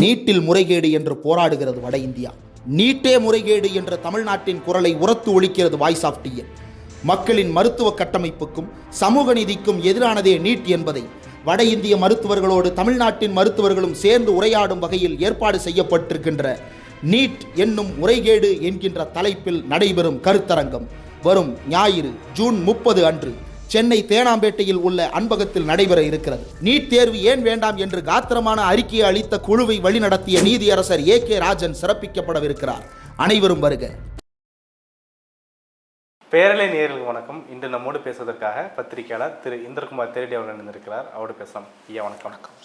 நீட்டில் முறைகேடு என்று போராடுகிறது வட இந்தியா. நீட்டே முறைகேடு என்ற தமிழ்நாட்டின் குரலை உரத்து ஒழிக்கிறது வாய்ஸ் ஆஃப் டிஎன் மக்களின் மருத்துவ கட்டமைப்புக்கும் சமூக நீதிக்கும் எதிரானதே நீட் என்பதை வட இந்திய மருத்துவர்களோடு தமிழ்நாட்டின் மருத்துவர்களும் சேர்ந்து உரையாடும் வகையில் ஏற்பாடு செய்யப்பட்டிருக்கின்ற நீட் என்னும் முறைகேடு என்கின்ற தலைப்பில் நடைபெறும் கருத்தரங்கம் வரும் ஞாயிறு ஜூன் முப்பது அன்று சென்னை தேனாம்பேட்டையில் உள்ள அன்பகத்தில் நடைபெற இருக்கிறது. நீட் தேர்வு ஏன் வேண்டாம் என்று காத்திரமான அறிக்கையை அளித்த குழுவை வழிநடத்திய நீதியரசர் ஏ கே ராஜன் சிறப்பிக்கப்படவிருக்கிறார். அனைவரும் வருக. பேரலை நேயர்களுக்கு வணக்கம். இன்று நம்மோடு பேசுவதற்காக பத்திரிகையாளர் திரு இந்திரகுமார் தேரடி அவர்கள் இணைந்திருக்கிறார். அவரோடு பேசலாம். ஐயா வணக்கம். வணக்கம்.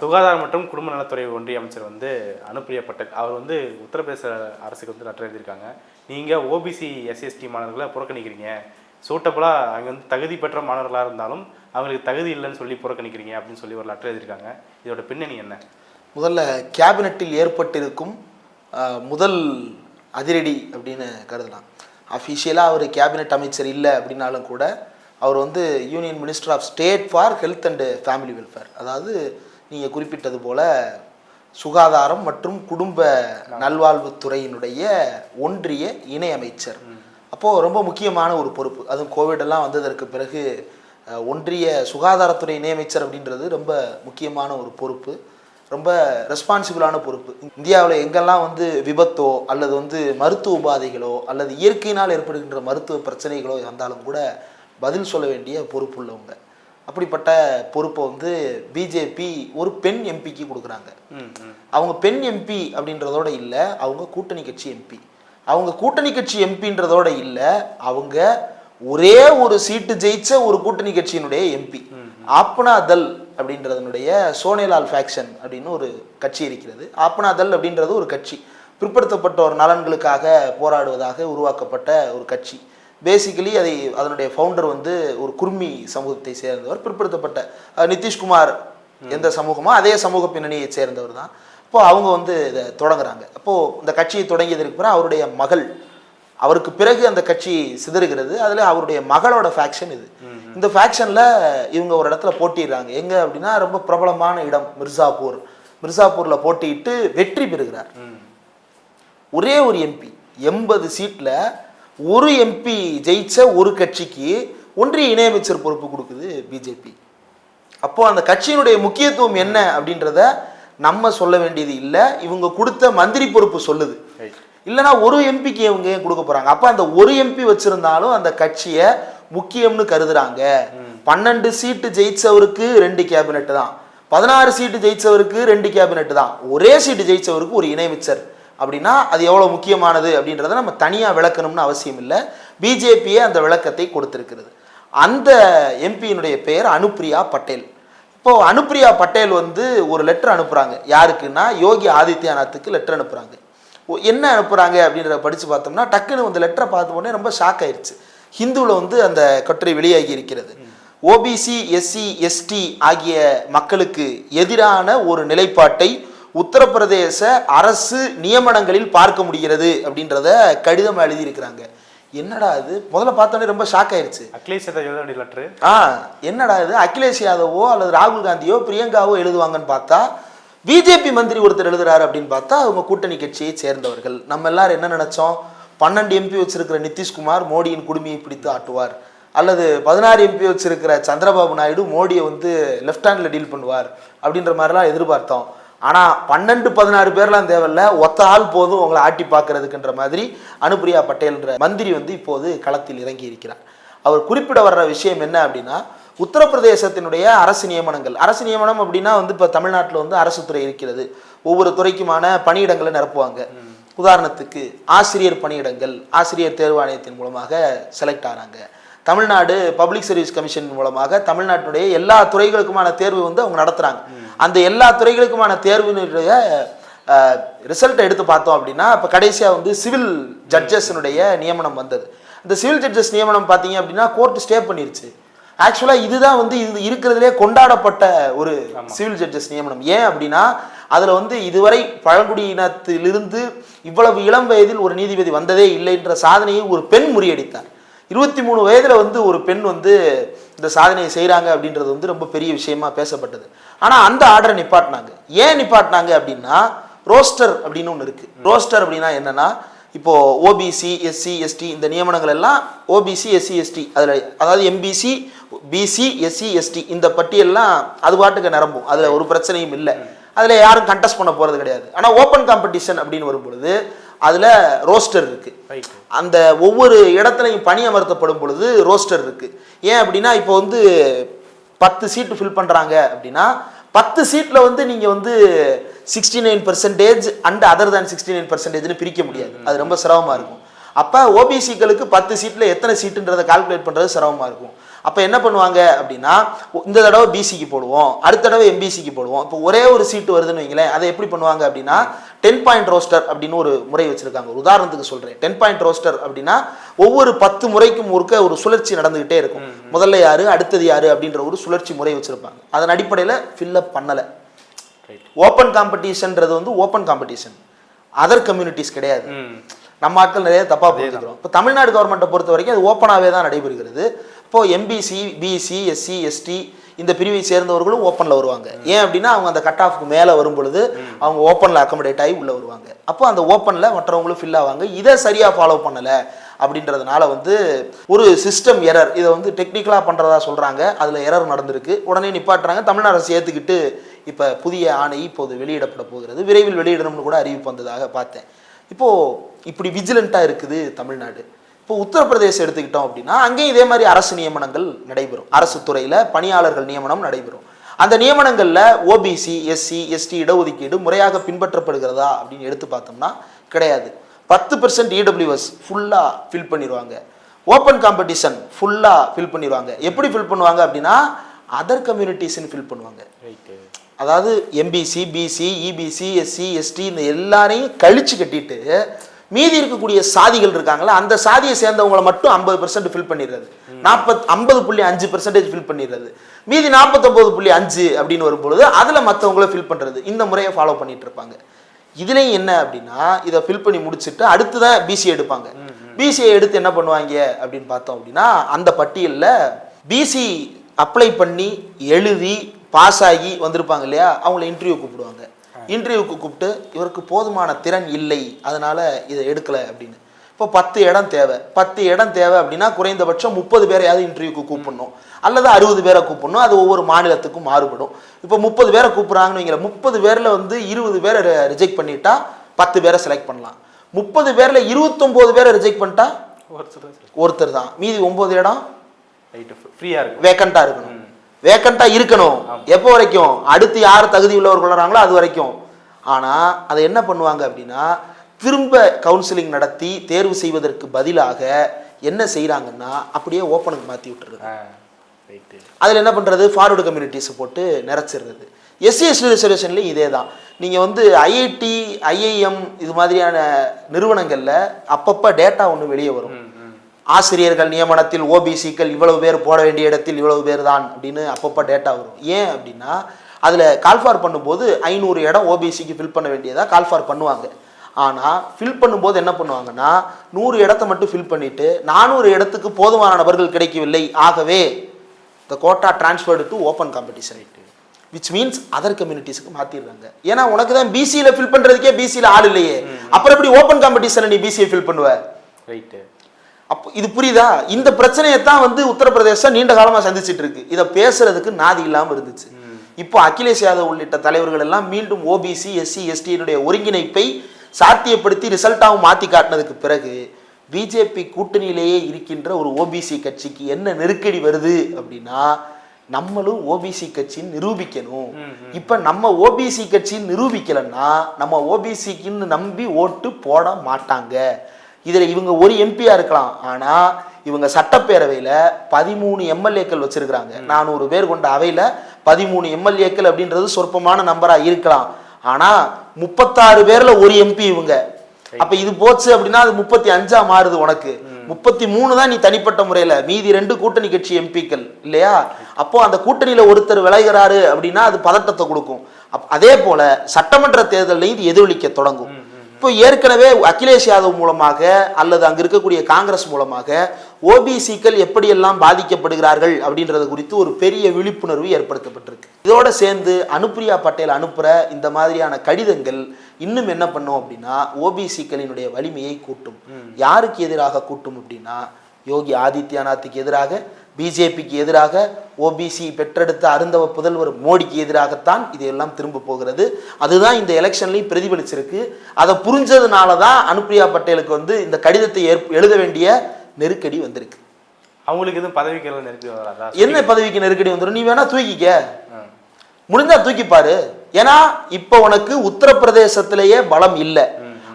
சுகாதாரம் மற்றும் குடும்ப நலத்துறை ஒன்றிய அமைச்சர் வந்து அனுப்பிரிய பட்டேல். அவர் வந்து உத்தரப்பிரதேச அரசுக்கு வந்து லெட்டர் எழுதியிருக்காங்க. நீங்கள் ஓபிசி எஸ்எஸ்டி மாணவர்களை புறக்கணிக்கிறீங்க. சூட்டபுளாக அங்கே வந்து தகுதி பெற்ற மாணவர்களாக இருந்தாலும் அவங்களுக்கு தகுதி இல்லைன்னு சொல்லி புறக்கணிக்கிறீங்க அப்படின்னு சொல்லி ஒரு லெட்டர் எழுதியிருக்காங்க. இதோட பின்னணி என்ன? முதல்ல கேபினட்டில் ஏற்பட்டிருக்கும் முதல் அதிரடி அப்படின்னு கருதலாம். அஃபிஷியலாக அவர் கேபினட் அமைச்சர் இல்லை அப்படின்னாலும் கூட அவர் வந்து union minister of state for health and family welfare அதாவது நீங்கள் குறிப்பிட்டது போல சுகாதாரம் மற்றும் குடும்ப நல்வாழ்வுத்துறையினுடைய ஒன்றிய இணை அமைச்சர். அப்போது ரொம்ப முக்கியமான ஒரு பொறுப்பு. அதுவும் கோவிட் எல்லாம் வந்ததற்கு பிறகு ஒன்றிய சுகாதாரத்துறை இணையமைச்சர் அப்படின்றது ரொம்ப முக்கியமான ஒரு பொறுப்பு. ரொம்ப ரெஸ்பான்சிபிளான பொறுப்பு. இந்தியாவில் எங்கெல்லாம் வந்து விபத்தோ அல்லது வந்து மருத்துவ உபாதைகளோ அல்லது இயற்கையினால் ஏற்படுகின்ற மருத்துவ பிரச்சனைகளோ வந்தாலும் கூட பதில் சொல்ல வேண்டிய பொறுப்பு உள்ளவங்க. அப்படிப்பட்ட பொறுப்பை வந்து பிஜேபி ஒரு பெண் எம்பிக்கு கொடுக்குறாங்க. அவங்க பெண் எம்பி அப்படின்றதோட இல்லை அவங்க கூட்டணி கட்சி எம்பி அவங்க கூட்டணி கட்சி எம்பின்றதோட இல்லை அவங்க ஒரே ஒரு சீட்டு ஜெயிச்ச ஒரு கூட்டணி கட்சியினுடைய எம்பி ஆப்னா தல் அப்படின்றதனுடைய சோனேலால் ஃபேக்ஷன் அப்படின்னு ஒரு கட்சி இருக்கிறது. ஆப்னா தல் அப்படின்றது ஒரு கட்சி. பிற்படுத்தப்பட்டோர் நலன்களுக்காக போராடுவதாக உருவாக்கப்பட்ட ஒரு கட்சி. பேசிக்கலி அதை அதனுடைய ஃபவுண்டர் வந்து ஒரு குர்மி சமூகத்தை சேர்ந்தவர் பிற்படுத்தப்பட்ட நிதிஷ்குமார் எந்த சமூகமோ அதே சமூக பின்னணியை சேர்ந்தவர் தான். அப்போ அவங்க வந்து இதை தொடங்குறாங்க. அப்போ இந்த கட்சியை தொடங்கியதற்கு பிறகு அவருடைய மகள் அவருக்கு பிறகு அந்த கட்சி சிதறுகிறது. அதில் அவருடைய மகளோட ஃபேக்ஷன் இது. இந்த ஃபேக்ஷனில் இவங்க ஒரு இடத்துல போட்டிடுறாங்க. எங்கே அப்படின்னா ரொம்ப பிரபலமான இடம் மிர்சாப்பூர். மிர்சாப்பூரில் போட்டியிட்டு வெற்றி பெறுகிறார். ஒரே ஒரு எம்பி எண்பது சீட்டில் ஒரு எம்பி ஜெயிச்ச ஒரு கட்சிக்கு ஒன்றிய இணையமைச்சர் பொறுப்பு கொடுக்குது பிஜேபி அப்போ அந்த கட்சியினுடைய முக்கியத்துவம் என்ன அப்படின்றத நம்ம சொல்ல வேண்டியது இல்லை இவங்க கொடுத்த மந்திரி பொறுப்பு சொல்லுது. ரைட் இல்லைன்னா ஒரு எம்பிக்கு இவங்க ஏன் கொடுக்க போறாங்க? அப்போ அந்த ஒரு எம்பி வச்சிருந்தாலும் அந்த கட்சியை முக்கியம்னு கருதுறாங்க. பன்னெண்டு சீட்டு ஜெயிச்சவருக்கு ரெண்டு கேபினெட் தான். பதினாறு சீட்டு ஜெயிச்சவருக்கு ரெண்டு கேபினெட் தான். ஒரே சீட்டு ஜெயிச்சவருக்கு ஒரு இணையமைச்சர். அப்படின்னா அது எவ்வளோ முக்கியமானது அப்படின்றத நம்ம தனியாக விளக்கணும்னு அவசியம் இல்லை. பிஜேபியே அந்த விளக்கத்தை கொடுத்திருக்கிறது. அந்த எம்பியினுடைய பெயர் அனுப்ரியா பட்டேல். இப்போ அனுப்ரியா பட்டேல் வந்து ஒரு லெட்டர் அனுப்புறாங்க. யாருக்குன்னா யோகி ஆதித்யநாத்துக்கு லெட்டர் அனுப்புறாங்க. என்ன அனுப்புறாங்க அப்படின்றத படிச்சு பார்த்தோம்னா டக்குன்னு அந்த லெட்டரை பார்த்த உடனே ரொம்ப ஷாக் ஆயிடுச்சு ஹிந்துவில் வந்து அந்த கட்டுரை வெளியாகி இருக்கிறது. ஓபிசி எஸ்சி எஸ்டி ஆகிய மக்களுக்கு எதிரான ஒரு நிலைப்பாட்டை உத்தரப்பிரதேச அரசு நியமனங்களில் பார்க்க முடிகிறது அப்படின்றத கடிதம் எழுதியிருக்கிறாங்க. என்னடா இது? முதல்ல பார்த்தோன்னே ரொம்ப ஷாக் ஆயிருச்சு. அகிலேஷ் யாதவ் எழுத வேண்டிய லெட்ரு ஆ என்னடா இது? அகிலேஷ் யாதவோ அல்லது ராகுல் காந்தியோ பிரியங்காவோ எழுதுவாங்கன்னு பார்த்தா பிஜேபி மந்திரி ஒருத்தர் எழுதுறாரு அப்படின்னு பார்த்தா அவங்க கூட்டணி கட்சியை சேர்ந்தவர்கள். நம்ம எல்லாரும் என்ன நினைச்சோம்? பன்னெண்டு எம்பி வச்சிருக்கிற நிதிஷ்குமார் மோடியின் குடுமையை பிடித்து ஆட்டுவார். அல்லது பதினாறு எம்பி வச்சிருக்கிற சந்திரபாபு நாயுடு மோடியை வந்து லெஃப்ட் ஹேண்டில் டீல் பண்ணுவார். அப்படின்ற மாதிரிலாம் எதிர்பார்த்தோம். ஆனால் பன்னெண்டு பதினாறு பேர்லாம் தேவையில்ல. ஒத்த ஆள் போதும் உங்களை ஆட்டி பார்க்கறதுக்குன்ற மாதிரி அனுப்பிரியா பட்டேல்ன்ற மந்திரி வந்து இப்போது களத்தில் இறங்கி இருக்கிறார். அவர் குறிப்பிட வர்ற விஷயம் என்ன அப்படின்னா உத்தரப்பிரதேசத்தினுடைய அரசு நியமனங்கள். அரசு நியமனம் அப்படின்னா வந்து இப்போ தமிழ்நாட்டில் வந்து அரசு துறை இருக்கிறது. ஒவ்வொரு துறைக்குமான பணியிடங்களை நிரப்புவாங்க. உதாரணத்துக்கு ஆசிரியர் பணியிடங்கள் ஆசிரியர் தேர்வாணையத்தின் மூலமாக செலக்ட் ஆகிறாங்க தமிழ்நாடு பப்ளிக் சர்வீஸ் கமிஷன் மூலமாக தமிழ்நாட்டுடைய எல்லா துறைகளுக்குமான தேர்வு வந்து அவங்க நடத்துறாங்க. அந்த எல்லா துறைகளுக்குமான தேர்வினுடைய ரிசல்ட்டை எடுத்து பார்த்தோம் அப்படின்னா இப்போ கடைசியாக வந்து சிவில் ஜட்ஜஸ்னுடைய நியமனம் வந்தது. இந்த சிவில் ஜட்ஜஸ் நியமனம் பார்த்தீங்க அப்படின்னா கோர்ட் ஸ்டே பண்ணிருச்சு. ஆக்சுவலாக இதுதான் வந்து இது இருக்கிறதுலே கொண்டாடப்பட்ட ஒரு சிவில் ஜட்ஜஸ் நியமனம். ஏன் அப்படின்னா அதில் வந்து இதுவரை பழங்குடியினத்திலிருந்து இவ்வளவு இளம் வயதில் ஒரு நீதிபதி வந்ததே இல்லை என்ற சாதனையை ஒரு பெண் முறியடித்தார். இருபத்தி மூணு வயதில் வந்து ஒரு பெண் வந்து இந்த சாதனையை செய்கிறாங்க அப்படின்றது வந்து ரொம்ப பெரிய விஷயமா பேசப்பட்டது. ஆனால் அந்த ஆர்டரை நிப்பாட்டினாங்க. ஏன் நிப்பாட்டினாங்க அப்படின்னா ரோஸ்டர் அப்படின்னு ஒன்று இருக்குது ரோஸ்டர் அப்படின்னா என்னன்னா இப்போ ஓபிசி எஸ்சி எஸ்டி இந்த நியமனங்கள் எல்லாம் ஓபிசி எஸ்சி எஸ்டி அதில் அதாவது எம்பிசி பிசி எஸ்சி எஸ்டி இந்த பட்டியல்லாம் அது பாட்டுக்கு நிரம்பும். அதில் ஒரு பிரச்சனையும் இல்லை. அதில் யாரும் கண்டெஸ்ட் பண்ண போகிறது கிடையாது. ஆனால் ஓப்பன் காம்படிஷன் அப்படின்னு வரும்பொழுது அதில் ரோஸ்டர் இருக்குது அந்த ஒவ்வொரு இடத்துலையும் பணி அமர்த்தப்படும் பொழுது ரோஸ்டர் இருக்கு. ஏன் அப்படின்னா இப்போ வந்து பத்து சீட்டு ஃபில் பண்றாங்க அப்படின்னா பத்து சீட்ல வந்து நீங்க வந்து sixty nine percentage and other than sixty nine பர்சன்டேஜ்னு பிரிக்க முடியாது. அது ரொம்ப சிரமமா இருக்கும். அப்ப ஓபிசிக்களுக்கு பத்து சீட்ல எத்தனை சீட்டுன்றதை கால்குலேட் பண்றது சிரமமா இருக்கும். அப்ப என்ன பண்ணுவாங்க அப்படின்னா இந்த தடவை பிசிக்கு போடுவோம் அடுத்த தடவை எம்பிசிக்கு போடுவோம். இப்போ ஒரே ஒரு சீட்டு வருதுன்னு வைங்களேன் அதை எப்படி பண்ணுவாங்க அப்படின்னா டென் பாயிண்ட் ரோஸ்டர் அப்படின்னு ஒரு முறை வச்சிருக்காங்க. ஒரு உதாரணத்துக்கு சொல்றேன். டென் பாயிண்ட் ரோஸ்டர் அப்படின்னா ஒவ்வொரு பத்து முறைக்கும் ஒருக்க ஒரு சுழற்சி நடந்துகிட்டே இருக்கும். முதல்ல யாரு அடுத்தது யாரு அப்படின்ற ஒரு சுழற்சி முறை வச்சிருப்பாங்க. அதன் அடிப்படையில் ஃபில்லப் பண்ணலை. ரைட் ஓப்பன் காம்படிஷன்ன்றது வந்து ஓப்பன் காம்படிஷன் அதர் கம்யூனிட்டிஸ் கிடையாது. நம்ம ஆட்கள் நிறைய தப்பா புரிஞ்சுக்கிறோம். இப்போ தமிழ்நாடு கவர்மெண்ட்டை பொறுத்த வரைக்கும் அது ஓப்பனாகவே தான் நடைபெறுகிறது. இப்போ எம்பிசி பிசி எஸ்சி எஸ்டி இந்த பிரிவை சேர்ந்தவர்களும் ஓப்பனில் வருவாங்க. ஏன் அப்படின்னா அவங்க அந்த கட் ஆஃப்க்கு மேலே வரும் பொழுது அவங்க ஓப்பனில் அக்கமடேட் ஆகி உள்ளே வருவாங்க. அப்போ அந்த ஓப்பனில் மற்றவங்களும் ஃபில் ஆவாங்க. இதை சரியாக ஃபாலோ பண்ணலை அப்படின்றதுனால வந்து ஒரு சிஸ்டம் எரர் இதை வந்து டெக்னிக்கலாக பண்ணுறதா சொல்கிறாங்க அதில் எரர் நடந்திருக்கு. உடனே நிப்பாட்டுறாங்க. தமிழ்நாடு அரசு ஏற்றுக்கிட்டு இப்போ புதிய ஆணை இப்போது வெளியிடப்பட போகிறது. விரைவில் வெளியிடணும்னு கூட அறிவிப்பு வந்ததாக பார்த்தேன். இப்போது இப்படி விஜிலண்ட்டாக இருக்குது தமிழ்நாடு. இப்போ உத்தரப்பிரதேசம் எடுத்துக்கிட்டோம் அப்படின்னா அங்கேயும் இதே மாதிரி அரசு நியமனங்கள் நடைபெறும். அரசு துறையில் பணியாளர்கள் நியமனம் நடைபெறும். அந்த நியமனங்களில் ஓபிசி எஸ்சி எஸ்டி இடஒதுக்கீடு முறையாக பின்பற்றப்படுகிறதா அப்படின்னு எடுத்து பார்த்தோம்னா கிடையாது. பத்து பெர்சன்ட் இடபிள்யூஎஸ் ஃபுல்லாக ஃபில் பண்ணிடுவாங்க ஓப்பன் காம்படிஷன் ஃபுல்லாக ஃபில் பண்ணிடுவாங்க எப்படி ஃபில் பண்ணுவாங்க அப்படின்னா அதர் கம்யூனிட்டிஸ்ன்னு ஃபில் பண்ணுவாங்க. அதாவது MBC BC EBC SC ST இந்த எல்லாரையும் கழிச்சு கட்டிட்டு மீதி இருக்கக்கூடிய சாதிகள் இருக்காங்களா அந்த சாதியை சேர்ந்தவங்களை மட்டும் ஐம்பது பர்சன்ட் ஃபில் பண்ணிடுறது. நாற்பத் ஐம்பது புள்ளி அஞ்சு பர்சன்டேஜ் ஃபில் பண்ணிடுறது. மீதி நாற்பத்தொம்பது புள்ளி அஞ்சு அப்படின்னு வரும்பொழுது அதில் மற்றவங்கள ஃபில் பண்ணுறது இந்த முறையை ஃபாலோ பண்ணிட்டு இருப்பாங்க. இதுலேயும் என்ன அப்படின்னா இதை ஃபில் பண்ணி முடிச்சுட்டு அடுத்து தான் பிசி எடுப்பாங்க. பிசிஐ எடுத்து என்ன பண்ணுவாங்க அப்படின்னு பார்த்தோம் அப்படின்னா அந்த பட்டியலில் பிசி அப்ளை பண்ணி எழுதி பாஸ் ஆகி வந்திருப்பாங்க இல்லையா அவங்கள இன்டர்வியூ கூப்பிடுவாங்க. இன்டர்வியூக்கு கூப்பிட்டு இவருக்கு போதுமான திறன் இல்லை அதனால இதை எடுக்கலை அப்படின்னு. இப்போ பத்து இடம் தேவை. பத்து இடம் தேவை அப்படின்னா குறைந்தபட்சம் முப்பது பேரையாவது இன்டர்வியூக்கு கூப்பிடணும். அல்லது அறுபது பேரை கூப்பிடணும். அது ஒவ்வொரு மாநிலத்துக்கும் மாறுபடும். இப்போ முப்பது பேரை கூப்பிட்றாங்கன்னு வைங்கள முப்பது பேரில் வந்து இருபது பேரை ரிஜெக்ட் பண்ணிட்டா பத்து பேரை செலக்ட் பண்ணலாம். முப்பது பேரில் இருபத்தொம்போது பேரை ரிஜெக்ட் பண்ணிட்டா ஒருத்தர் ஒருத்தர் தான். மீதி ஒன்பது இடம் ஃப்ரீயாக இருக்கும் வேக்கண்டா இருக்கணும். வேக்கண்டா இருக்கணும். எப்போ வரைக்கும்? அடுத்து யார் தகுதி உள்ளவர்கள் வராங்களோ அது வரைக்கும். ஆனா அதை என்ன பண்ணுவாங்க அப்படின்னா திரும்ப கவுன்சிலிங் நடத்தி தேர்வு செய்வதற்கு பதிலாக என்ன செய்றாங்கன்னா அப்படியே ஓப்பனுக்கு ஆ ரைட்டு அதில் என்ன பண்ணுறது ஃபார்வர்டு கம்யூனிட்டிஸை போட்டு நிறச்சிடுறது எஸ்சி எஸ்டி ரிசர்வேஷன்லேயும் இதே தான் நீங்கள் வந்து ஐஐடி ஐஐஎம் இது மாதிரியான நிறுவனங்களில் அப்பப்போ டேட்டா ஒன்று வெளியே வரும். ஆசிரியர்கள் நியமனத்தில் ஓபிசிக்கள் இவ்வளவு பேர் போட வேண்டிய இடத்தில் இவ்வளவு பேர் தான் அப்படின்னு அப்பப்போ டேட்டா வரும். ஏன் அப்படின்னா அதில் கால்ஃபார் பண்ணும்போது ஐநூறு இடம் ஓபிசிக்கு ஃபில் பண்ண வேண்டியதாக கால்ஃபார் பண்ணுவாங்க. ஆனால் ஃபில் பண்ணும்போது என்ன பண்ணுவாங்கன்னா நூறு இடத்த மட்டும் ஃபில் பண்ணிட்டு நானூறு இடத்துக்கு போதுமான நபர்கள் கிடைக்கவில்லை. ஆகவே the quota transferred to open competition which means other கம்யூனிட்டிஸ்க்கு மாற்றிடுறாங்க ஏன்னா உனக்கு தான் பிசியில் ஃபில் பண்ணுறதுக்கே பிசியில் ஆள் இல்லையே. அப்புறம் எப்படி ஓப்பன் காம்படிஷனில் நீ பிசியை ஃபில் பண்ணுவ? ரைட்டு அப்போ இது புரியுதா? இந்த பிரச்சனையை தான் வந்து உத்தரப்பிரதேசம் நீண்ட காலமா சந்திச்சிட்டு இருக்கு. இதை பேசுறதுக்கு நாதி இல்லாம இருந்துச்சு. இப்போ அகிலேஷ் யாதவ் உள்ளிட்ட தலைவர்கள் எல்லாம் மீண்டும் ஓபிசி எஸ்சி எஸ்டியினுடைய ஒருங்கிணைப்பை சாத்தியப்படுத்தி ரிசல்ட்டாகவும் மாத்தி காட்டினதுக்கு பிறகு பிஜேபி கூட்டணியிலேயே இருக்கின்ற ஒரு ஓபிசி கட்சிக்கு என்ன நெருக்கடி வருது அப்படின்னா நம்மளும் ஓபிசி கட்சின்னு நிரூபிக்கணும். இப்ப நம்ம ஓபிசி கட்சின்னு நிரூபிக்கலைன்னா நம்ம ஓபிசிக்குன்னு நம்பி ஓட்டு போட மாட்டாங்க. இதுல இவங்க ஒரு எம்பியா இருக்கலாம். ஆனா இவங்க சட்டப்பேரவையில பதிமூணு எம்எல்ஏக்கள் வச்சிருக்கிறாங்க. நானூறு பேர் கொண்ட அவையில பதிமூணு எம்எல்ஏக்கள் அப்படின்றது சொற்பமான நம்பரா இருக்கலாம். ஆனா முப்பத்தாறு பேர்ல ஒரு எம்பி இவங்க. அப்ப இது போச்சு அப்படின்னா அது முப்பத்தி அஞ்சா மாறுது உனக்கு. முப்பத்தி மூணு தான் நீ தனிப்பட்ட முறையில. மீதி ரெண்டு கூட்டணி கட்சி எம்பிக்கள் இல்லையா? அப்போ அந்த கூட்டணியில ஒருத்தர் விளைகிறாரு அப்படின்னா அது பதட்டத்தை கொடுக்கும். அதே போல சட்டமன்ற தேர்தலையும் இது எதிரொலிக்க தொடங்கும். இப்போ ஏற்கனவே அகிலேஷ் யாதவ் மூலமாக அல்லது அங்க இருக்கக்கூடிய காங்கிரஸ் மூலமாக ஓபிசிக்கள் எப்படியெல்லாம் பாதிக்கப்படுகிறார்கள் அப்படின்றது குறித்து ஒரு பெரிய விழிப்புணர்வு ஏற்படுத்தப்பட்டிருக்கு. இதோட சேர்ந்து அனுப்பிரியா பட்டேல் அனுப்புற இந்த மாதிரியான கடிதங்கள் இன்னும் என்ன பண்ணும் அப்படின்னா ஓபிசிக்களினுடைய வலிமையை கூட்டும். யாருக்கு எதிராக கூட்டும் அப்படின்னா யோகி ஆதித்யநாத்துக்கு எதிராக பிஜேபிக்கு எதிராக ஓபிசி பெற்றெடுத்த அருந்தவ புதல்வர் மோடிக்கு எதிராகத்தான் இதையெல்லாம் திரும்ப போகிறது. அதுதான் இந்த எலெக்ஷன்லையும் பிரதிபலிச்சிருக்கு. அதை புரிஞ்சதுனால தான் அனுப்பிரியா பட்டேலுக்கு வந்து இந்த கடிதத்தை எழுத வேண்டிய நெருக்கடி வந்திருக்கு. அவங்களுக்கு எதுவும் பதவிகள் நெருக்கடி வராதா? என்ன பதவிக்கு நெருக்கடி வந்துடும் நீ வேணா தூக்கிக்க. முடிஞ்சா தூக்கி பாரு. ஏன்னா இப்போ உனக்கு உத்தரப்பிரதேசத்திலேயே பலம் இல்லை.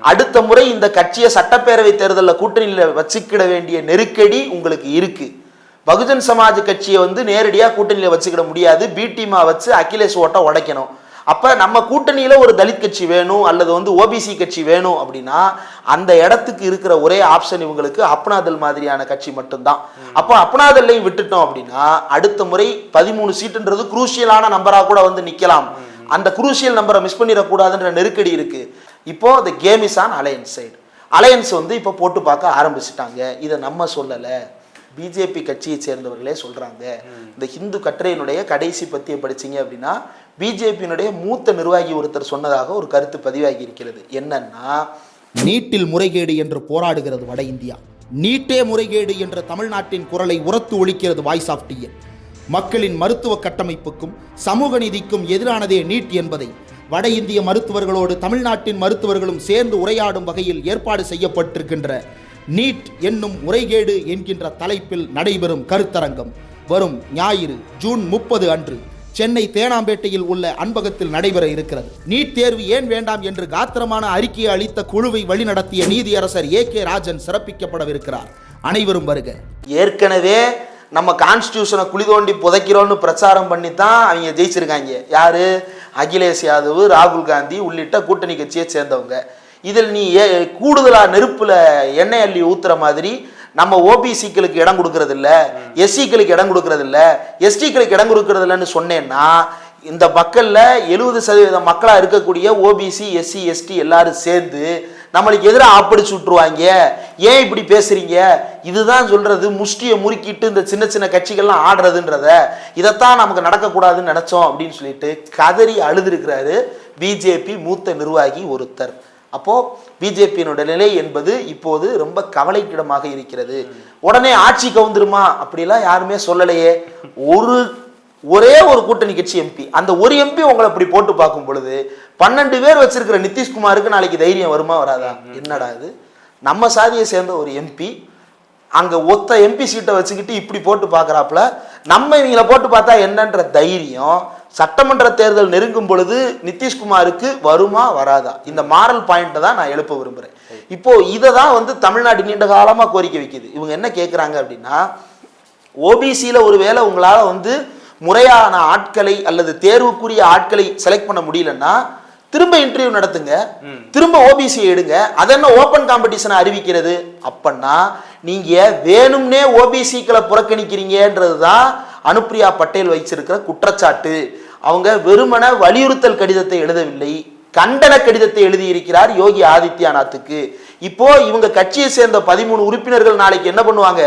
அடுத்த முறை இந்த கட்சியை சட்டப்பேரவை தேர்தலில் கூட்டணியில் வச்சுக்கிட வேண்டிய நெருக்கடி உங்களுக்கு இருக்கு. பகுஜன் சமாஜ் கட்சியை வந்து நேரடியாக கூட்டணியில் வச்சுக்கிட முடியாது. பிடிமா வச்சு அகிலேஷ் ஓட்டை உடைக்கணும். அப்போ நம்ம கூட்டணியில் ஒரு தலித் கட்சி வேணும் அல்லது வந்து ஓபிசி கட்சி வேணும் அப்படின்னா அந்த இடத்துக்கு இருக்கிற ஒரே ஆப்ஷன் இவங்களுக்கு அப்னாதல் மாதிரியான கட்சி மட்டும்தான். அப்போ அப்னாதல்லையும் விட்டுட்டோம் அப்படின்னா அடுத்த முறை பதிமூணு சீட்டுன்றது குரூஷியலான நம்பராக கூட வந்து நிற்கலாம் அந்த குரூசியல் நம்பரை மிஸ் பண்ணிடக்கூடாதுன்ற நெருக்கடி இருக்கு. இப்போ the game is on alliance side alliance வந்து இப்போ போட்டு பார்க்க ஆரம்பிச்சிட்டாங்க. இதை நம்ம சொல்லலை. பிஜேபி கட்சியை சேர்ந்தவர்களே சொல்றாங்க. இந்த ஹிந்து கட்டுரையினுடைய கடைசி பத்தியை படிச்சீங்க அப்படின்னா பிஜேபியினுடைய மூத்த நிர்வாகி ஒருத்தர் சொன்னதாக ஒரு கருத்து பதிவாகி இருக்கிறது. என்னன்னா நீட்டில் முறைகேடு என்று போராடுகிறது வட இந்தியா. நீட்டே முறைகேடு என்ற தமிழ்நாட்டின் குரலை உரத்து ஒழிக்கிறது வாய்ஸ் ஆஃப் டிஎன் மக்களின் மருத்துவ கட்டமைப்புக்கும் சமூக நீதிக்கும் எதிரானதே நீட் என்பதை வட இந்திய மருத்துவர்களோடு தமிழ்நாட்டின் மருத்துவர்களும் சேர்ந்து உரையாடும் வகையில் ஏற்பாடு செய்யப்பட்டிருக்கின்ற நீட் என்னும் முறைகேடு என்கின்ற தலைப்பில் நடைபெறும் கருத்தரங்கம் வரும் ஞாயிறு ஜூன் முப்பது அன்று சென்னை தேனாம்பேட்டையில் உள்ள அன்பகத்தில் நடைபெற இருக்கிறது. நீட் தேர்வு ஏன் வேண்டாம் என்று காத்திரமான அறிக்கையை அளித்த குழுவை வழிநடத்திய நீதியரசர் ஏ கே ராஜன் சிறப்பிக்கப்படவிருக்கிறார். அனைவரும் வருக. ஏற்கனவே நம்ம கான்ஸ்டியூஷனை குழி தோண்டி புதைக்கிறோன்னு பிரச்சாரம் பண்ணி தான் அவங்க ஜெயிச்சிருக்காங்க. யாரு? அகிலேஷ் யாதவ் ராகுல் காந்தி உள்ளிட்ட கூட்டணி கட்சியை சேர்ந்தவங்க. இதில் நீ ஏ நெருப்பில் எண்ணெய் அள்ளி ஊத்துற மாதிரி நம்ம ஓபிசிக்களுக்கு இடம் கொடுக்கறது இல்லை எஸ்சிக்களுக்கு இடம் கொடுக்கறது இல்லை எஸ்டிக்களுக்கு இடம் கொடுக்கறது இல்லைன்னு சொன்னேன்னா இந்த மக்களில் எழுபது சதவீத மக்களாக இருக்கக்கூடிய ஓபிசி எஸ்சி எஸ்டி எல்லாரும் சேர்ந்து நம்மளுக்கு எதிராக ஆப்படிச்சு விட்டுருவாங்க. ஏன் இப்படி பேசுறீங்க? இதுதான் சொல்றது முஷ்டியை முறுக்கிட்டு இந்த சின்ன சின்ன கட்சிகள்லாம் ஆடுறதுன்றத. இதைத்தான் நமக்கு நடக்கக்கூடாதுன்னு நினைச்சோம் அப்படின்னு சொல்லிட்டு கதறி அழுதுருக்கிறாரு பிஜேபி மூத்த நிர்வாகி ஒருத்தர். அப்போது பிஜேபியினுடைய நிலை என்பது இப்போது ரொம்ப கவலைக்கிடமாக இருக்கிறது. உடனே ஆட்சி கவுந்துருமா? அப்படிலாம் யாருமே சொல்லலையே. ஒரு ஒரே ஒரு கூட்டணி கட்சி எம்பி அந்த ஒரு எம்பி உங்களை அப்படி போட்டு பார்க்கும் பொழுது பன்னெண்டு பேர் வச்சிருக்கிற நிதிஷ்குமாருக்கு நாளைக்கு தைரியம் வருமா வராதா? என்னடா இது? நம்ம சாதியை சேர்ந்த ஒரு எம்பி அங்கே ஒத்த எம்பி சீட்டை வச்சுக்கிட்டு இப்படி போட்டு பார்க்கறாப்புல நம்ம இவங்களை போட்டு பார்த்தா என்னன்ற தைரியம் சட்டமன்ற தேர்தல் நெருங்கும் பொழுது நிதிஷ்குமாருக்கு வருமா வராதா? இந்த மாரல் பாயிண்ட்டை தான் நான் எழுப்ப விரும்புறேன். இப்போ இதை தான் வந்து தமிழ்நாடு நீண்ட காலமா கோரிக்கை வைக்குது. இவங்க என்ன கேட்குறாங்க அப்படின்னா ஓபிசியில் ஒருவேளை உங்களால வந்து முறையான ஆட்களை அல்லது தேர்வுக்குரிய ஆட்களை செலக்ட் பண்ண முடியலன்னா திரும்ப இன்டர்வியூ நடத்துங்க. திரும்ப ஓபிசி எடுங்க. அது என்ன ஓப்பன் காம்படிஷனை அறிவிக்கிறது? அப்பன்னா நீங்க வேணும்னே ஓபிசிக்களை புறக்கணிக்கிறீங்கன்றது தான் அனுப்பிரியா பட்டேல் வச்சிருக்கிற குற்றச்சாட்டு. அவங்க வெறுமன வலியுறுத்தல் கடிதத்தை எழுதவில்லை கண்டன கடிதத்தை எழுதியிருக்கிறார் யோகி ஆதித்யநாத்துக்கு. இப்போ இவங்க கட்சியை சேர்ந்த பதிமூணு உறுப்பினர்கள் நாளைக்கு என்ன பண்ணுவாங்க?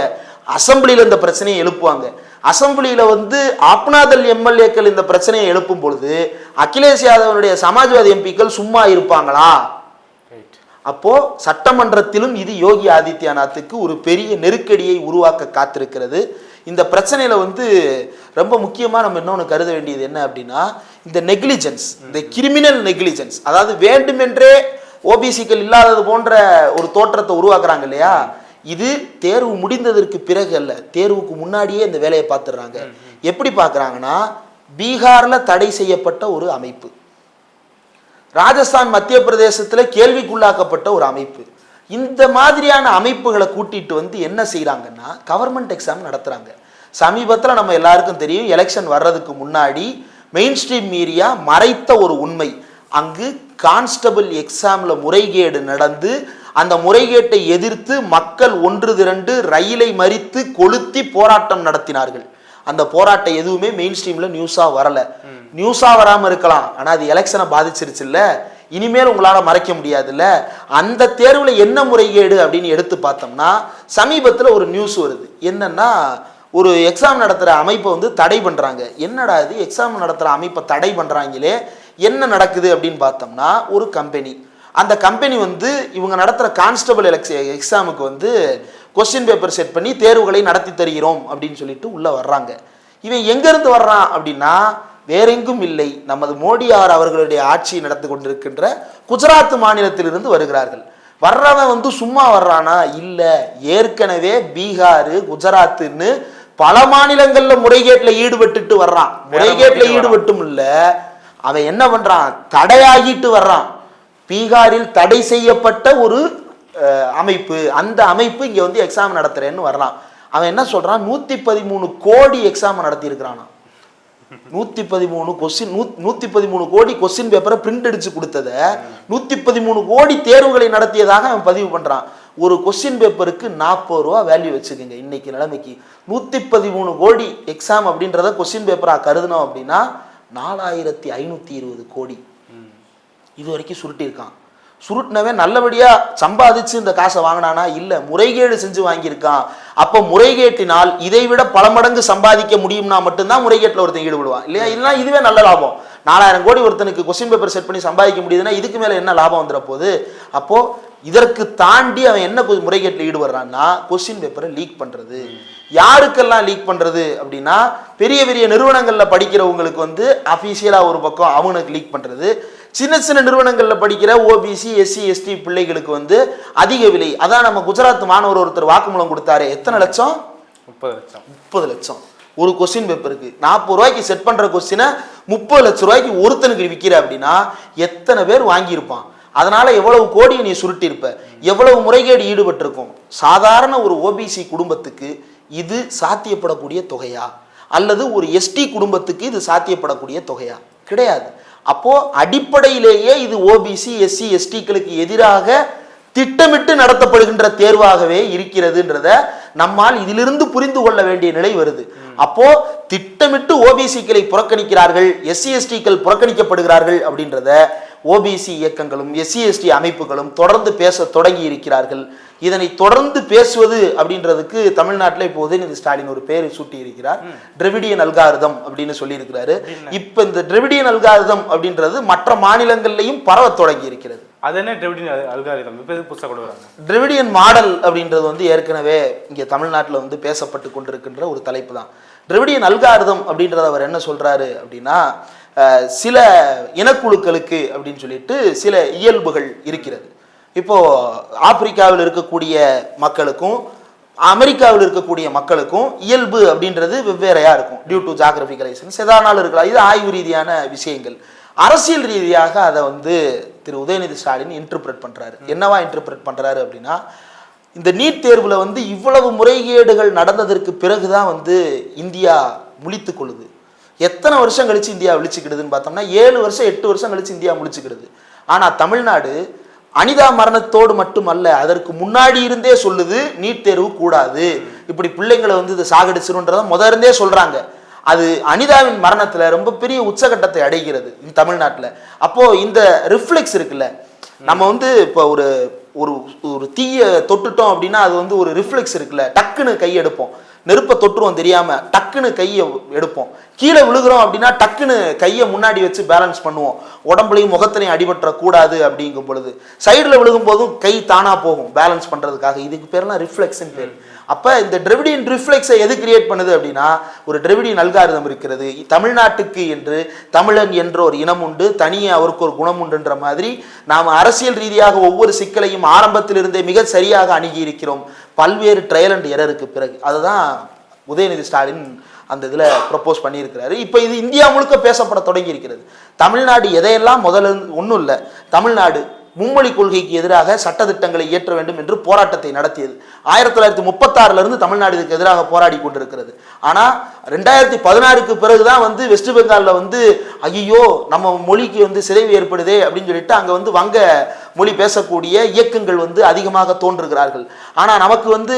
அசம்பிளியில் இந்த பிரச்சனையை எழுப்புவாங்க. அசம்பிளியில வந்து ஆப்னாதல் எம்எல்ஏக்கள் இந்த பிரச்சனையை எழுப்பும் பொழுது அகிலேஷ் யாதவனுடைய சமாஜ்வாதி எம்பிக்கள் சும்மா இருப்பாங்களா? அப்போ சட்டமன்றத்திலும் இது யோகி ஆதித்யநாத்துக்கு ஒரு பெரிய நெருக்கடியை உருவாக்க காத்திருக்கிறது. இந்த பிரச்சனையில வந்து ரொம்ப முக்கியமா நம்ம இன்னொன்று கருத வேண்டியது என்ன அப்படின்னா இந்த நெக்லிஜென்ஸ் இந்த கிரிமினல் நெக்லிஜென்ஸ் அதாவது வேண்டுமென்றே ஓபிசிக்கள் இல்லாதது போன்ற ஒரு தோற்றத்தை உருவாக்குறாங்க இல்லையா? இது தேர்வு முடிந்ததற்கு பிறகு அல்ல தேர்வுக்கு முன்னாடியே இந்த வேலையை பார்த்துடுறாங்க. எப்படி பார்க்குறாங்கன்னா பீகார்ல தடை செய்யப்பட்ட ஒரு அமைப்பு. ராஜஸ்தான் மத்திய பிரதேசத்துல கேள்விக்குள்ளாக்கப்பட்ட ஒரு அமைப்பு. இந்த மாதிரியான அமைப்புகளை கூட்டிட்டு வந்து என்ன செய்றாங்கன்னா கவர்மெண்ட் எக்ஸாம் நடத்துறாங்க. சமீபத்துல நம்ம எல்லாருக்கும் தெரியும் எலெக்ஷன் வர்றதுக்கு முன்னாடி மெயின் ஸ்ட்ரீம் மீடியா மறைத்த ஒரு உண்மை. அங்கு கான்ஸ்டபிள் எக்ஸாம்ல முறைகேடு நடந்து அந்த முறைகேட்டை எதிர்த்து மக்கள் ஒன்று திரண்டு ரயிலை மறித்து கொளுத்தி போராட்டம் நடத்தினார்கள். அந்த போராட்டம் எதுவுமே மெயின் ஸ்ட்ரீம்ல நியூஸா வரல. நியூஸா வராம இருக்கலாம். ஆனா அது எலெக்ஷனை பாதிச்சிருச்சுல்ல? இனிமேல் உங்களால் மறைக்க முடியாதுல்ல? அந்த தேர்வில் என்ன முறைகேடு அப்படின்னு எடுத்து பார்த்தோம்னா சமீபத்தில் ஒரு நியூஸ் வருது. என்னன்னா ஒரு எக்ஸாம் நடத்துகிற அமைப்பை வந்து தடை பண்ணுறாங்க என்னடா இது? எக்ஸாம் நடத்துகிற அமைப்பை தடை பண்ணுறாங்களே என்ன நடக்குது அப்படின்னு பார்த்தோம்னா ஒரு கம்பெனி அந்த கம்பெனி வந்து இவங்க நடத்துகிற கான்ஸ்டபிள் எலக்ஸ் எக்ஸாமுக்கு வந்து கொஸ்டின் பேப்பர் செட் பண்ணி தேர்வுகளை நடத்தி தருகிறோம் அப்படின்னு சொல்லிட்டு உள்ளே வர்றாங்க. இவன் எங்கேருந்து வர்றான் அப்படின்னா வேறெங்கும் இல்லை. நமது மோடியார் அவர்களுடைய ஆட்சி நடத்தி கொண்டிருக்கின்ற குஜராத் மாநிலத்திலிருந்து வருகிறார்கள். வர்றவன் வந்து சும்மா வர்றானா? இல்லை. ஏற்கனவே பீகார் குஜராத்துன்னு பல மாநிலங்கள்ல முறைகேட்டில் ஈடுபட்டுட்டு வர்றான். முறைகேட்டில். ஈடுபட்டும் இல்ல. அவன் என்ன பண்றான்? தடையாகிட்டு வர்றான். பீகாரில் தடை செய்யப்பட்ட ஒரு அமைப்பு. அந்த அமைப்பு இங்க வந்து எக்ஸாம் நடத்துறேன்னு வர்றான். அவன் என்ன சொல்றான்? நூத்தி பதிமூணு கோடி எக்ஸாம் நடத்தி நூத்தி பதிமூணு கொஸ்டின் நூத்தி பதிமூணு கோடி கொஸ்டின் பேப்பரை பிரிண்ட் அடிச்சு கொடுத்தத நூத்தி பதிமூணு கோடி தேர்வுகளை நடத்தியதாக அவன் பதிவு பண்றான். ஒரு கொஸ்டின் பேப்பருக்கு நாற்பது ரூபா வேல்யூ வச்சுக்கோங்க இன்னைக்கு நிலைமைக்கு. நூத்தி பதிமூணு கோடி எக்ஸாம் அப்படின்றத கொஸ்டின் பேப்பரா கருதுனோம் அப்படின்னா நாலாயிரத்தி ஐநூத்தி இருபது கோடி. இது வரைக்கும் சுருட்டியிருக்கான். சுருட்டினவன் நல்லபடியாக சம்பாதிச்சு இந்த காசை வாங்கினானா? இல்லை முறைகேடு செஞ்சு வாங்கியிருக்கான். அப்போ முறைகேட்டினால் இதை விட பல மடங்கு சம்பாதிக்க முடியும்னா மட்டும்தான் முறைகேட்டில் ஒருத்தன் ஈடுபடுவான். இல்லையா? இல்லைன்னா இதுவே நல்ல லாபம். நாலாயிரம் கோடி ஒருத்தனுக்கு கொஸ்டின் பேப்பர் செட் பண்ணி சம்பாதிக்க முடியுதுன்னா இதுக்கு மேலே என்ன லாபம் வந்துட போகுது? இதற்கு தாண்டி அவன் என்ன முறைகேட்டில் ஈடுபடுறான்னா கொஸ்டின் பேப்பரை லீக் பண்ணுறது யாருக்கெல்லாம் லீக் பண்ணுறது அப்படின்னா பெரிய பெரிய நிறுவனங்களில் படிக்கிறவங்களுக்கு வந்து அஃபீஷியலாக ஒரு பக்கம் அவனுக்கு லீக் பண்ணுறது சின்ன சின்ன நிறுவனங்கள்ல படிக்கிற ஓபிசி எஸ்சி எஸ்டி பிள்ளைகளுக்கு வந்து அதிக விலை. அதான் நம்ம குஜராத் மாணவர் ஒருத்தர் வாக்குமூலம் கொடுத்தாரு. எத்தனை லட்சம்? முப்பது லட்சம். முப்பது லட்சம். ஒரு கொஸ்டின் பேப்பருக்கு நாற்பது ரூபாய்க்கு செட் பண்ற கொஸ்டினை முப்பது லட்சம் ரூபாய்க்கு ஒருத்தனுக்கு விற்கிற அப்படின்னா எத்தனை பேர் வாங்கியிருப்பான்? அதனால எவ்வளவு கோடியை நீ சுருட்டியிருப்ப? எவ்வளவு முறைகேடு ஈடுபட்டிருக்கும்? சாதாரண ஒரு ஓபிசி குடும்பத்துக்கு இது சாத்தியப்படக்கூடிய தொகையா? அல்லது ஒரு எஸ்டி குடும்பத்துக்கு இது சாத்தியப்படக்கூடிய தொகையா? கிடையாது. அப்போ அடிப்படையிலேயே இது ஓபிசி எஸ்சி எஸ்டிக்களுக்கு எதிராக திட்டமிட்டு நடத்தப்படுகின்ற தேர்வாகவே இருக்கிறதுன்றத நம்மால் இதிலிருந்து புரிந்து கொள்ள வேண்டிய நிலை வருது. அப்போ திட்டமிட்டு ஓபிசிக்களை புறக்கணிக்கிறார்கள் எஸ்சி எஸ்டிக்கள் புறக்கணிக்கப்படுகிறார்கள் அப்படின்றத ஓபிசி இயக்கங்களும் எஸ்சி எஸ்டி அமைப்புகளும் தொடர்ந்து பேச தொடங்கி இருக்கிறார்கள். இதனை தொடர்ந்து பேசுவது அப்படின்றதுக்கு தமிழ்நாட்டில் இப்போ உதயநிதி ஸ்டாலின் ஒரு பேரை சூட்டி இருக்கிறார். திரவிடியன் அல்காரிதம் அப்படின்னு சொல்லியிருக்கிறாரு. இப்போ இந்த திரவிடியன் அல்காரிதம் அப்படின்றது மற்ற மாநிலங்கள்லையும் பரவத் தொடங்கி இருக்கிறது. அது என்ன டெபிடின் அல்காரிதம் இப்போ எதுக்கு புதுசாக கொண்டு வராங்க? மாடல் அப்படின்றது வந்து ஏற்கனவே இங்கே தமிழ்நாட்டில் வந்து பேசப்பட்டு கொண்டிருக்கின்ற ஒரு தலைப்பு தான். திரவிடியன் அல்காரிதம் அப்படின்றத அவர் என்ன சொல்றாரு அப்படின்னா சில இனக்குழுக்களுக்கு அப்படின்னு சொல்லிட்டு சில இயல்புகள் இருக்கிறது. இப்போ ஆப்பிரிக்காவில் இருக்கக்கூடிய மக்களுக்கும் அமெரிக்காவில் இருக்கக்கூடிய மக்களுக்கும் இயல்பு அப்படின்றது வெவ்வேறையா இருக்கும். டியூ டு ஜாகிரபிகலைசன்ஸ் எதானாலும் இருக்கலாம்? இது ஆய்வு ரீதியான விஷயங்கள். அரசியல் ரீதியாக அதை வந்து திரு உதயநிதி ஸ்டாலின் இன்டர்பிரட் பண்றாரு. என்னவா இன்டர்பிரட் பண்றாரு அப்படின்னா இந்த நீட் தேர்வுல வந்து இவ்வளவு முறைகேடுகள் நடந்ததற்கு பிறகுதான் வந்து இந்தியா முழித்து கொள்ளுது. எத்தனை வருஷம் கழிச்சு இந்தியா விழிச்சுக்கிடுதுன்னு பார்த்தோம்னா ஏழு வருஷம் எட்டு வருஷம் கழிச்சு இந்தியா முழிச்சுக்கிடுது. ஆனால் தமிழ்நாடு அனிதா மரணத்தோடு மட்டுமல்ல அதற்கு முன்னாடி இருந்தே சொல்லுது நீட் தேர்வு கூடாது. இப்படி பிள்ளைங்களை வந்து இதை சாகடிச்சிருன்றத முத இருந்தே சொல்றாங்க. அது அனிதாவின் மரணத்துல ரொம்ப பெரிய உச்சகட்டத்தை அடைகிறது இந்த தமிழ்நாட்டில். அப்போ இந்த ரிஃப்ளெக்ஸ் இருக்குல்ல நம்ம வந்து இப்போ ஒரு ஒரு ஒரு தீய தொட்டுட்டோம் அப்படின்னா அது வந்து ஒரு ரிஃப்ளெக்ஸ் இருக்குல்ல டக்குன்னு கையெடுப்போம். நெருப்பை தொற்றுவோம் தெரியாம டக்குன்னு கையை எடுப்போம். கீழே விழுகிறோம் அப்படின்னா டக்குன்னு கையை முன்னாடி வச்சு பேலன்ஸ் பண்ணுவோம். உடம்புலையும் முகத்திலையும் அடிபட்டுற கூடாது அப்படிங்கும் பொழுது. சைடில் விழுகும் போதும் கை தானா போகும் பேலன்ஸ் பண்றதுக்காக. இதுக்கு பேர்லாம் ரிஃப்ளெக்ஸ்னு பேர். அப்போ இந்த டிரெவிடியன் ரிஃப்ளெக்ஸை எது கிரியேட் பண்ணுது அப்படின்னா ஒரு டிரெவிடியன் அல்காரிதம் இருக்கிறது. தமிழ்நாட்டுக்கு என்று தமிழன் என்ற ஒரு இனம் உண்டு தனியே அவருக்கு ஒரு குணம் உண்டுன்ற மாதிரி நாம் அரசியல் ரீதியாக ஒவ்வொரு சிக்கலையும் ஆரம்பத்திலிருந்தே மிக சரியாக அணுகி இருக்கிறோம். பல்வேறு ட்ரையல் அண்ட் எரருக்கு பிறகு. அதுதான் உதயநிதி ஸ்டாலின் அந்த இதில் ப்ரப்போஸ் பண்ணியிருக்கிறாரு. இப்போ இது இந்தியா முழுக்க பேசப்பட தொடங்கி இருக்கிறது. தமிழ்நாடு எதையெல்லாம் முதல்ல ஒன்றும் இல்லை தமிழ்நாடு மும்மொழி கொள்கைக்கு எதிராக சட்டத்திட்டங்களை இயற்ற வேண்டும் என்று போராட்டத்தை நடத்தியது. ஆயிரத்தி தொள்ளாயிரத்தி முப்பத்தாறுலேருந்து தமிழ்நாடுக்கு தமிழ்நாடு இதுக்கு எதிராக போராடி கொண்டிருக்கிறது. ஆனால் ரெண்டாயிரத்தி பதினாறுக்கு பிறகு தான் வந்து வெஸ்ட் பெங்காலில் வந்து ஐயோ நம்ம மொழிக்கு வந்து சிதைவு ஏற்படுதே அப்படின்னு சொல்லிட்டு அங்கே வந்து வங்க மொழி பேசக்கூடிய இயக்கங்கள் வந்து அதிகமாக தோன்றுகிறார்கள். ஆனால் நமக்கு வந்து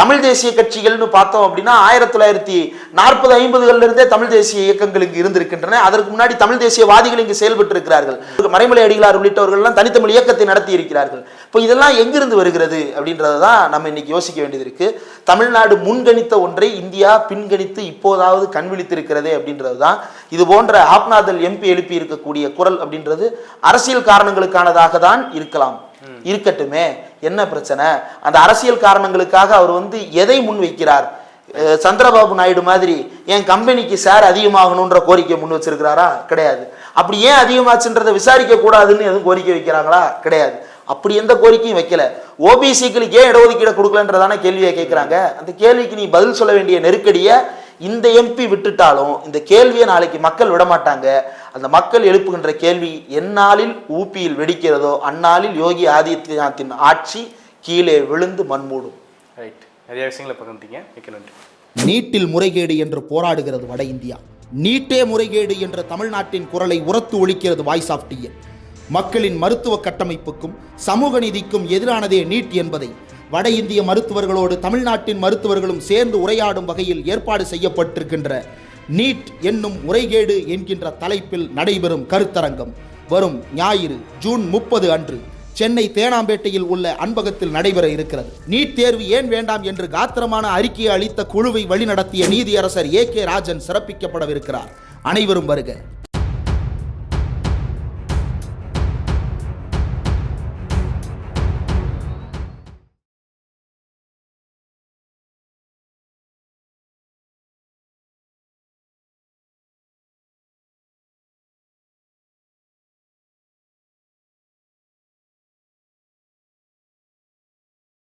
தமிழ் தேசிய கட்சிகள்னு பார்த்தோம் அப்படின்னா ஆயிரத்தி தொள்ளாயிரத்தி நாற்பது ஐம்பதுகளிலிருந்தே தமிழ் தேசிய இயக்கங்கள் இங்கு இருந்திருக்கின்றன. அதற்கு முன்னாடி தமிழ் தேசியவாதிகள் இங்கு செயல்பட்டு இருக்கிறார்கள் மறைமலை அடிகளார் உள்ளிட்டவர்கள்லாம் தனித்தமிழ் இயக்கத்தை நடத்தி இருக்கிறார்கள் இப்போ இதெல்லாம் எங்கிருந்து வருகிறது அப்படின்றது தான் நம்ம இன்னைக்கு யோசிக்க வேண்டியது இருக்கு. தமிழ்நாடு முன்கணித்த ஒன்றை இந்தியா பின்கணித்து இப்போதாவது கண்விழித்திருக்கிறதே அப்படின்றது தான் இது போன்ற ஆப்னாதல் எம்பி எழுப்பி இருக்கக்கூடிய குரல் அப்படின்றது அரசியல் காரணங்களுக்கானதாக தான் இருக்கலாம். இருக்கட்டுமே. என்ன பிரச்சனை? அந்த அரசியல் காரணங்களுக்காக அவர் வந்து எதை முன் வைக்கிறார் சந்திரபாபு நாயுடு மாதிரி என் கம்பெனிக்கு சார் அதிகமாகணுன்ற கோரிக்கை முன் வச்சிருக்கிறாரா? கிடையாது. அப்படி ஏன் அதிகமாச்சுன்றதை விசாரிக்க கூடாதுன்னு எதுவும் கோரிக்கை வைக்கிறாங்களா? கிடையாது. அப்படி எந்த கோரிக்கையும் வைக்கல. ஓபிசிக்களுக்கு ஏன் இடஒதுக்கீடு கொடுக்கலன்றதான கேள்வியை கேட்குறாங்க. அந்த கேள்விக்கு நீ பதில் சொல்ல வேண்டிய நெருக்கடியை இந்த எம்பி விட்டுட்டாலும் இந்த கேள்வியை நாளைக்கு மக்கள் விட மாட்டாங்க அந்த மக்கள் எழுப்புகின்ற கேள்வி எந்நாளில் ஊப்பியில் வெடிக்கிறதோ அந்நாளில் யோகி ஆதித்யநாத்தின் ஆட்சி கீழே விழுந்து மண்மூடும் ரைட் நிறைய விஷயங்களை பகிர்ந்தீங்க மிக்க நன்றி. நீட்டில் முறைகேடு என்று போராடுகிறது வட இந்தியா. நீட்டே முறைகேடு என்ற தமிழ்நாட்டின் குரலை உரத்து ஒழிக்கிறது வாய்ஸ் ஆஃப் டிஎன் மக்களின் மருத்துவ கட்டமைப்புக்கும் சமூக நீதிக்கும் எதிரானதே நீட் என்பதை வட இந்திய மருத்துவர்களோடு தமிழ்நாட்டின் மருத்துவர்களும் சேர்ந்து உரையாடும் வகையில் ஏற்பாடு செய்யப்பட்டிருக்கின்ற நீட் என்னும் முறைகேடு என்கின்ற தலைப்பில் நடைபெறும் கருத்தரங்கம் வரும் ஞாயிறு ஜூன் முப்பது அன்று சென்னை தேனாம்பேட்டையில் உள்ள அன்பகத்தில் நடைபெற இருக்கிறது. நீட் தேர்வு ஏன் வேண்டாம் என்று காத்திரமான அறிக்கையை அளித்த குழுவை வழிநடத்திய நீதியரசர் ஏ கே ராஜன் சிறப்பிக்கப்படவிருக்கிறார். அனைவரும் வருக.